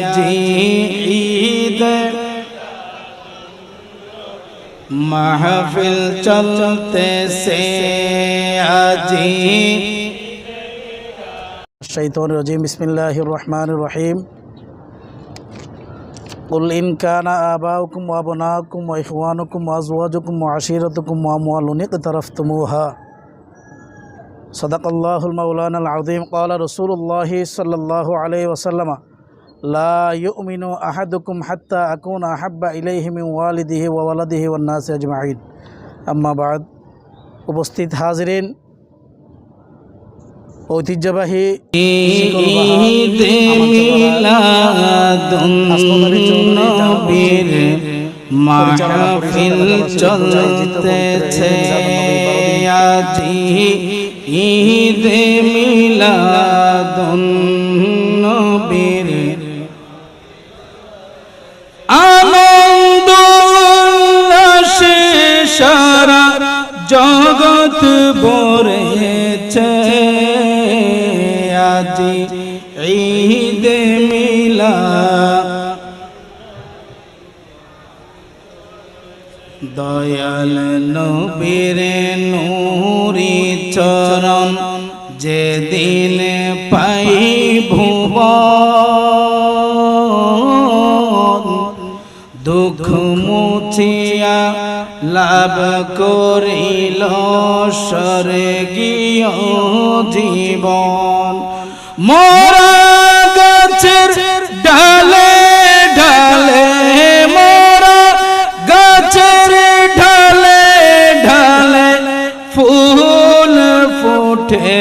আজি ঈদ মাহফিল চলতেছে আজি الشيطان الرجيم بسم الله الرحمن الرحيم قل إن كان آباؤكم وأبناؤكم وإخوانكم وأزواجكم وعشيرتكم وأموال اقترفتموها صدق الله المولانا العظيم قال رسول الله صلى الله عليه وسلم লা ইউমিনু আহাদুকুম হাত্তা আকুন আহাব্বা ইলাইহিমি ওয়ালিদিহি ওয়ালাদিহি ওয়ান্নাস আজমাইন আম্মাবাদ উপস্থিত হাজরিন, ঐতিহ্যবাহী মাহফিল চলতেছে। আজি ঈদ মিলাদুন জগৎ ভরেছে। আজি ঈদ মিলা দয়াল নবীর নূরি চরণ যেদিন পাই ভুবন দুঃখ মুছিয়া লাভ করিল স্বর্গীয় জীবন। মরা গাছের ডালে ঢালে, মরা গাছের ঢালে ঢালে ফুল ফুটে